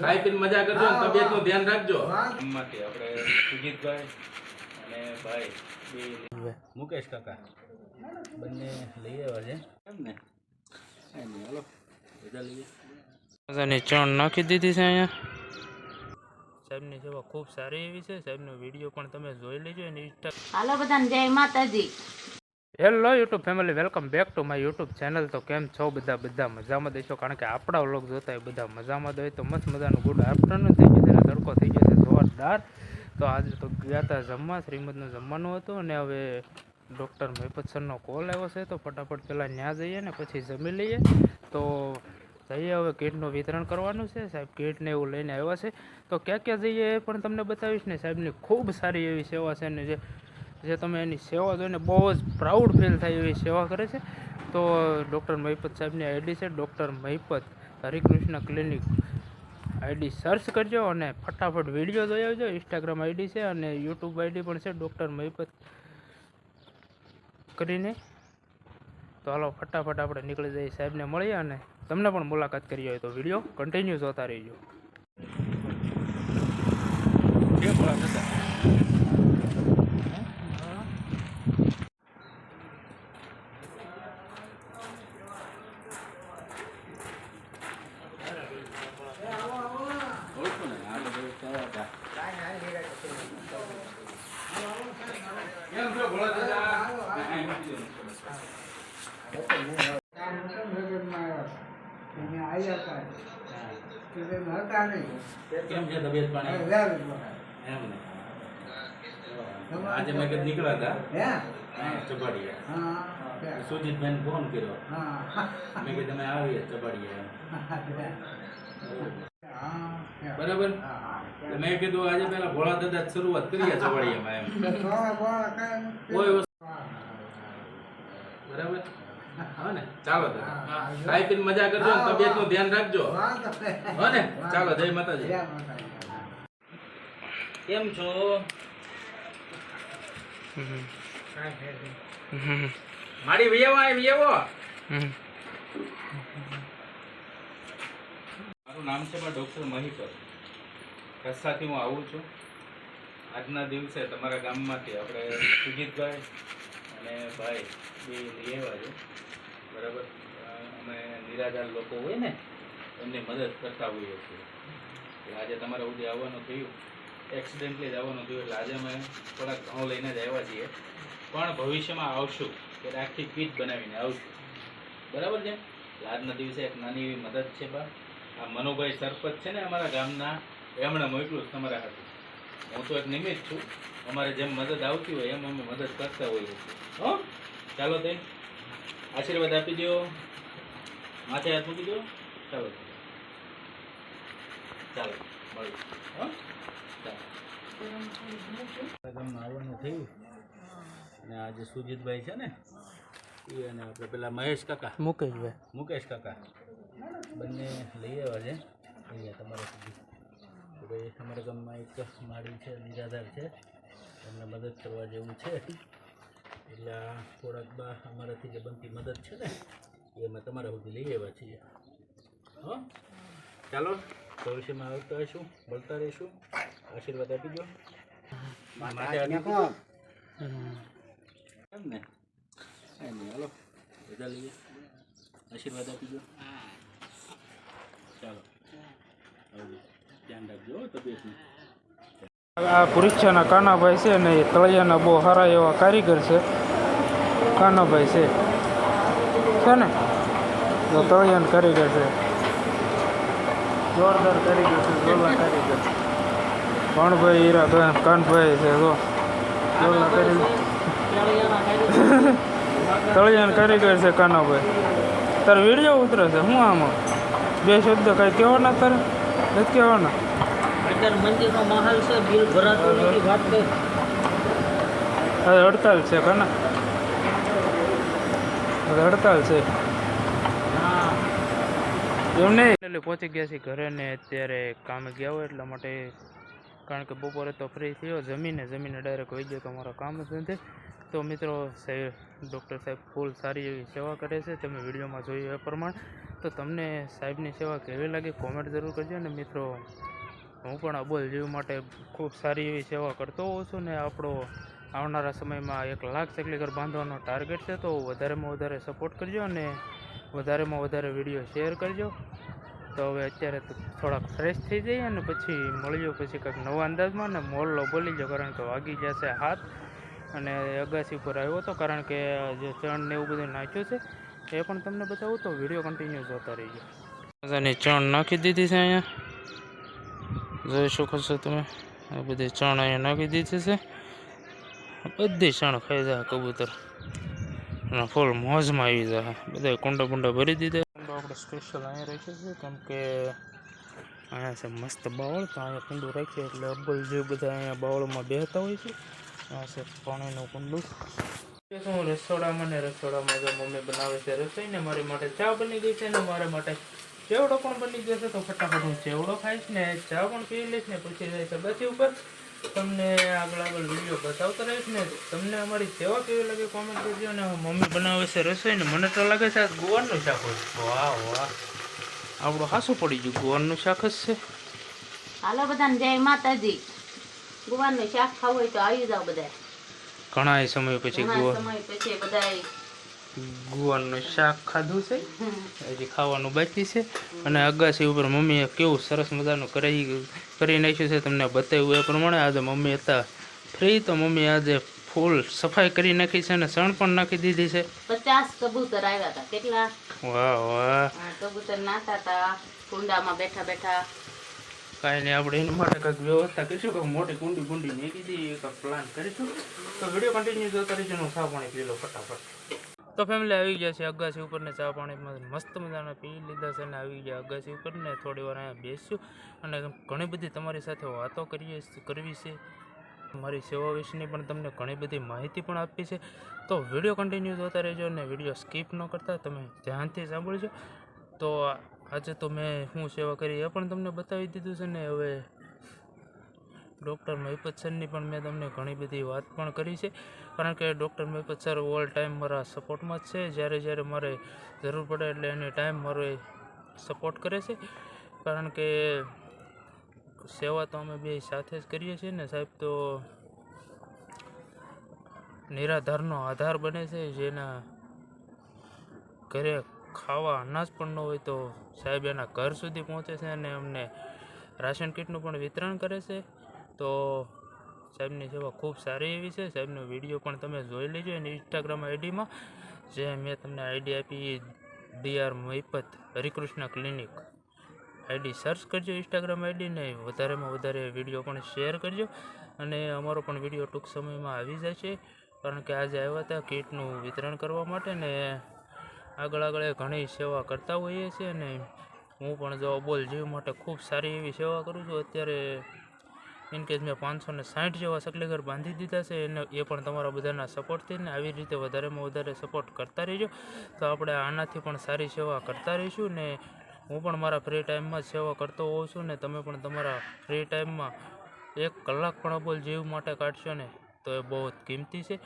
ખાઈ પીને મજા કરજો અને તબિયતનું ધ્યાન રાખજો. હિંમતથી આપણે સુજીતભાઈ અને ભાઈ મુકેશ કાકા. બંને લઈ આવ્યા છે. એમ ને? કાંઈ બધા લઈએ. મજાની ચણ નાખી દીધી છે અહીંયા. સાહેબની સેવા ખૂબ સારી એવી છે. સાહેબનો વીડિયો પણ તમે જોઈ લેજો અને ઇન્સ્ટા હાલો બધાને જય માતાજી. Hello YouTube family welcome back to my YouTube channel તો કેમ છો બધા? બધા મજામાં દેશો કારણ કે આપણા વ્લોગ જોતા હોય બધા મજામાં હોય તો મસ્ત મજાનું ગુડ આફ્ટરનૂન થઈ ગયું છે અને તડકો થઈ ગયો છે જોરદાર. તો આજે તો ગયા હતા જમવા, શ્રીમદનું જમવાનું હતું અને હવે ડૉક્ટર મહિપત સરનો કોલ આવ્યો છે. તો ફટાફટ પહેલાં ત્યાં જઈએ ને પછી જમી લઈએ. તો જઈએ હવે કીટનું વિતરણ કરવાનું છે. સાહેબ કીટને એવું લઈને આવ્યા છે. તો ક્યાં ક્યાં જઈએ એ પણ તમને બતાવીશ ને સાહેબની ખૂબ સારી એવી સેવા છે ને જે જે તમે એની સેવા જોઈને બહુ જ પ્રાઉડ ફીલ થાય એવી સેવા કરે છે. તો ડૉક્ટર મહિપત સાહેબની આઈડી છે. Doctor Mahipat Harikrishna clinic ID search કરજો અને ફટાફટ વીડિયો જોઈ આવજો. ઇન્સ્ટાગ્રામ આઈડી છે અને યુટ્યુબ આઈડી પણ છે. ડૉક્ટર મહિપત કરીને. તો હાલો, ફટાફટ આપણે નીકળી જઈએ સાહેબને મળીએ અને તમને પણ મુલાકાત કરી હોય તો વીડિયો કન્ટિન્યુ જોતા રહીજો. કેમ ભલા થતા ઓળખું ને આ બધા કયા હતા કેમ છો ભોળા દાદા કાંઈ નથી. કેમ છે તબિયત પાણી? એમ ને આજે મેં કીધું નીકળ્યા હતા. હા, ચપાડીયા સુજીતભાઈને ફોન કર્યો. મેં કીધું તમે આવીએ ચપાડીયા બરાબર? મેં કીધું આજે પેલા ભોળા દાદા શરૂઆત કરીએ ચવાડિયામાં એમ. કોઈ બરાબર? ને? ચાલો તો. ખાઈ પીને મજા કરજો ને તબિયતનું ધ્યાન રાખજો. હો ને? ચાલો જય માતાજી. કેમ છો? મારી વિયવો આય વિયવો? મારું નામ છે ડૉક્ટર મહિકર કસ્સાથી હું આવું છું. આજના દિવસે તમારા ગામમાંથી આપણે સુજીતભાઈ અને ભાઈ બે લઈ આવ્યા છે બરાબર? અમે નિરાધાર લોકો હોય ને, એમની મદદ કરતા હોઈએ છીએ. આજે તમારે સુધી આવવાનું થયું. એક્સિડેન્ટલી જ આવવાનું થયું, એટલે આજે અમે થોડાક ઘઉં લઈને જ આવ્યા છીએ. પણ ભવિષ્યમાં આવશું કે આખી કીટ બનાવીને આવશું. બરાબર છે? આજના દિવસે એક નાની એવી મદદ છે બા. આ મનુભાઈ સરપંચ છે ને અમારા ગામના, એમણે મોકલું તમારા હાથે. હું તો એક નિમિત્ત છું. અમારે જેમ મદદ આવતી હોય, એમ અમે મદદ કરતા હોઈએ છીએ. હો? ચાલો તે. આશીર્વાદ આપી દો માથે હાથ મૂકી દો ચાલો. ચાલો. મળીએ. હો? ચાલો. ગામમાં આવવાનું થયું. અને આજે સુજીતભાઈ છે ને એ અને આપણે પેલા મહેશ કાકા. મુકેશભાઈ. મુકેશ કાકા. બંને લઈ આવ્યા છે. અહીંયા તમારા સુધી. તો ભાઈ અમારા ગામમાં એક માળી છે નિરાધાર છે. એમને મદદ કરવા જેવું છે. એટલે આ થોડાક બા અમારાથી જે બનતી મદદ છે ને એ અમે તમારા સુધી લઈ આવ્યા છીએ. હો? ચાલો ભવિષ્યમાં આવતા હશું મળતા રહીશું. આશીર્વાદ આપી દો એમ ને હાલો બધા લઈએ આશીર્વાદ આપી દો ચાલો ધ્યાન રાખજો તબિયતનું. આ પુરીક્ષાના કાનાભાઈ છે ને એ તળિયાના બહુ સારા એવા કારીગર છે. કાનાભાઈ છે. છે ને? તો તળિયાના કારીગર છે જોરદાર કારીગર છે જોરદાર કારીગર કણભાઈ હીરા કાનભાઈ છે જો. જોરદાર કારીગર તળિયાના કારીગર છે કાનાભાઈ તારે વીડિયો ઉતરે છે શું આમાં? બે શબ્દ કાંઈ કહેવાના તારે? નથી કહેવાના અત્યારે મંદિરનો માહોલ છે બિલ ભરાતું નથી વાત કર. હવે છે કના? હડતાલ છે. એમને એટલે પહોંચી ગયા છીએ ઘરે ને અત્યારે કામે ગયા હોય એટલા માટે. કારણ કે બપોરે તો ફ્રી થયો જમીને જમીને ડાયરેક્ટ વહી ગયો તો કામ જ નથી. તો મિત્રો, સાહેબ ડૉક્ટર સાહેબ ફૂલ સારી એવી સેવા કરે છે. તમે વિડીયોમાં જોયું એ પ્રમાણે. તો તમને સાહેબની સેવા કેવી લાગી કોમેન્ટ જરૂર કરજો અને મિત્રો. હું પણ અબોલ જીવ માટે ખૂબ સારી એવી સેવા કરતો હોઉં છું ને આપણો આવનારા સમયમાં એક લાખ ચકલીઘર બાંધવાનો ટાર્ગેટ છે, તો વધારેમાં વધારે સપોર્ટ કરજો અને વધારેમાં વધારે વીડિયો શેર કરજો. તો હવે અત્યારે થોડાક ફ્રેશ થઈ જઈએ અને પછી મળીએ પછી કંઈક નવા અંદાજમાં ને મોલ્લો બોલી જાઓ કારણ કે વાગી જશે હાથ. અને અગાસી ઉપર આવ્યો હતો કારણ કે જે ચણ ને એવું બધું નાખ્યું છે, એ પણ તમને બતાવું તો વીડિયો કન્ટિન્યુ જોતા રહીજો. મજાની ચણ નાખી દીધી છે અહીંયા. જોઈ શકો છો તમે. આ બધી ચણ અહીંયા નાખી દીધી છે. બધી ક્ષણ ખાઈ જાય કબૂતર. ફૂલ મોજમાં આવી જાય. બધા કુંડા કુંડા ભરી દીધા. કુંડો આપણે સ્પેશિયલ અહીંયા રાખ્યો છે, કેમ કે અહીંયા છે મસ્ત બાવળ, તો અહીંયા કુંડું રાખીએ એટલે અબ્બલ જે બધા અહીંયા બાવળમાં બેહતા હોય છે આ છે પાણીનું કુંડું. હું રસોડામાં ને રસોડામાં જો મમ્મી બનાવે છે રસોઈ ને મારી માટે ચા બની ગઈ છે ને મારા માટે ચેવડો પણ બની ગયો છે, તો ફટાફટ હું ચેવડો ખાઈશ ને ચા પણ પી લઈશ ને, પછી જાય છે બચી ઉપર. તમને આગળ આગળ વીડિયો બતાવતો રહીશ ને તમને અમારી સેવા કેવી લાગે કોમેન્ટ કરજો ને મમ્મી બનાવે છે રસોઈ ને મને તો લાગે છે આ ગુવારનું શાક હોય. વાહ વાહ. આપણું હાસું પડી ગયું. ગુવારનું શાક જ છે. હાલો બધાને જય માતાજી. ગુવારનું શાક ખાવું હોય તો આવી જાઓ બધા ઘણા સમય પછી ગુવાર સમય પછી બધા ગુવારનું શાક ખાધું છે. હજી ખાવાનું બાકી છે. અને અગાસી ઉપર મમ્મીએ કેવું સરસ મજાનું કરી કરી નાખ્યું છે. તમને બતાવ્યું એ પ્રમાણે આજે મમ્મી હતા ફ્રી તો મમ્મી આજે ફૂલ સફાઈ કરી નાખી છે અને સણ પણ નાખી દીધી છે. પચાસ કબૂતર આવ્યા હતા. કેટલા? વાહ વાહ. કબૂતર નાતા હતા. કુંડામાં બેઠા બેઠા. કાંઈ નહીં આપણે એના માટે કંઈક વ્યવસ્થા કરીશું કંઈક મોટી કુંડી કુંડી મેં કીધી કંઈક પ્લાન કરીશું. તો વીડિયો કન્ટિન્યુ જોતા રહીશું હું સાવ પાણી પી લો ફટાફટ. તો ફેમિલી આવી ગયા છે અગાસી ઉપર ને ચા પાણીમાં મસ્ત મજાના પી લીધા છે અને આવી ગયા અગાસી ઉપર ને થોડી વાર અહીંયા બેસ્યું અને ઘણી બધી તમારી સાથે વાતો કરીએ કરવી છે. મારી સેવા વિશેની પણ તમને ઘણી બધી માહિતી પણ આપી છે. તો વીડિયો કન્ટિન્યુ જોતા રહેજો અને વીડિયો સ્કીપ ન કરતા તમે ધ્યાનથી સાંભળજો. તો આજે તો મેં શું સેવા કરી એ પણ તમને બતાવી દીધું છે ને હવે ડૉક્ટર મહિપત સરની પણ મેં તમને ઘણી બધી વાત પણ કરી છે. કારણ કે doctor Mahipat sir all time મારા સપોર્ટમાં જ છે. જ્યારે જ્યારે મારે જરૂર પડે એટલે એની ટાઈમ મારો સપોર્ટ કરે છે. કારણ કે સેવા તો અમે બે સાથે જ કરીએ છીએ ને સાહેબ, તો નિરાધારનો આધાર બને છે. જેના ઘરે ખાવા અનાજ પણ ન હોય તો સાહેબ એના ઘર સુધી પહોંચે છે અને અમને રાશન કીટનું પણ વિતરણ કરે છે. તો સાહેબની સેવા ખૂબ સારી એવી છે. સાહેબનો વીડિયો પણ તમે જોઈ લેજો એની ઇન્સ્ટાગ્રામ આઈડીમાં. જે મેં તમને આઈડી આપી DR Mahipat Harikrishna clinic. ID search કરજો ઇન્સ્ટાગ્રામ આઈડીને વધારેમાં વધારે વીડિયો પણ શેર કરજો. અને અમારો પણ વીડિયો ટૂંક સમયમાં આવી જશે કારણ કે આજે આવ્યા હતા કીટનું વિતરણ કરવા માટે ને આગળ આગળ ઘણી સેવા કરતા હોઈએ છીએ અને હું પણ જો અબોલ જીવ માટે ખૂબ સારી એવી સેવા કરું છું. અત્યારે ઇન કેસ મેં પાંચસો ને સાઠ જેવા સકલીઘર બાંધી દીધા છે, એને એ પણ તમારા બધાના સપોર્ટથી ને આવી રીતે વધારેમાં વધારે સપોર્ટ કરતા રહીજો. તો આપણે આનાથી પણ સારી સેવા કરતા રહીશું ને હું પણ મારા ફ્રી ટાઈમમાં સેવા કરતો હોઉં છું ને તમે પણ તમારા ફ્રી ટાઈમમાં એક કલાક પણ અબોલ જીવ માટે કાઢશો ને તો એ બહુ કિંમતી છે.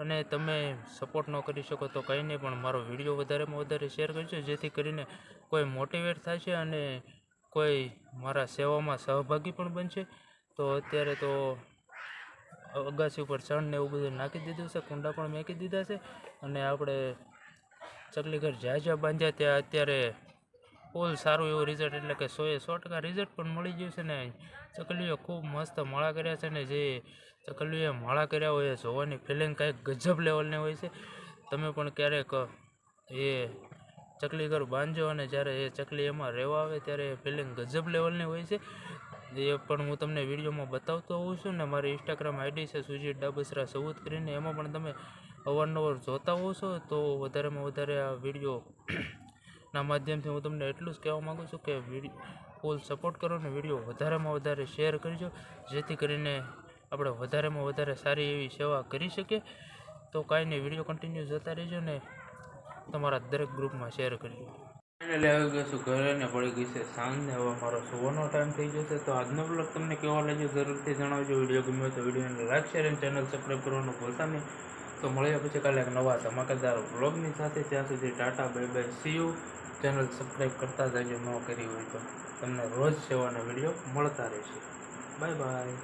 અને તમે સપોર્ટ ન કરી શકો તો કંઈ નહીં, પણ મારો વીડિયો વધારેમાં વધારે શેર કરજો, જેથી કરીને કોઈ મોટિવેટ થશે અને કોઈ મારા સેવામાં સહભાગી પણ બનશે. તો અત્યારે તો અગાસી ઉપર ચણ ને એવું બધું નાખી દીધું છે, કુંડા પણ મેકી દીધા છે અને આપણે ચકલીઘર જ્યાં જ્યાં બાંધ્યા ત્યાં અત્યારે ફૂલ સારું એવું રિઝલ્ટ એટલે કે સોએ સો ટકા રિઝલ્ટ પણ મળી ગયું છે ને ચકલીઓ ખૂબ મસ્ત માળા કર્યા છે ને જે ચકલીઓએ માળા કર્યા હોય એ જોવાની ફિલિંગ કાંઈક ગજબ લેવલની હોય છે. તમે પણ ક્યારેક એ ચકલી ઘર બાંધજો અને જ્યારે એ ચકલી એમાં રહેવા આવે ત્યારે ફિલિંગ ગજબ લેવલની હોય છે. એ પણ હું તમને વિડીયોમાં બતાવતો હોઉં છું ને મારી ઇન્સ્ટાગ્રામ આઈડી છે સુજીત ડાબસરા સૌદ કરીને એમાં પણ તમે અવારનવાર જોતા હોવ છો, તો વધારેમાં વધારે આ વીડિયો ના માધ્યમથી હું તમને એટલું જ કહેવા માગું છું કે વીડિયો ફૂલ સપોર્ટ કરો ને વીડિયો વધારેમાં વધારે શેર કરજો, જેથી કરીને આપણે વધારેમાં વધારે સારી એવી સેવા કરી શકીએ. તો કાંઈ નહીં, વીડિયો કન્ટિન્યુ જોતા રહેજો ને તમારા દરેક ગ્રુપમાં શેર કરજો. ફાઇનલી આવી ગયો છું ઘરે ને પડી ગઈ છે સાંજ. હવે મારો સુવાનો ટાઈમ થઈ જશે તો આજનો બ્લોગ તમને કહેવા લેજો જરૂરથી જણાવજો. વીડિયો ગમ્યો તો વિડીયોને લાઈક શેર અને ચેનલ સબસ્ક્રાઈબ કરવાનું ભૂલતા નહીં. તો મળ્યા પછી કાલે એક નવા ધમાકેદાર બ્લોગની સાથે. ત્યાં સુધી tata bye bye see you channel subscribe કરતા જજો, ન કરી હોય તો. તમને રોજ સેવાના વીડિયો મળતા રહેશે. Bye bye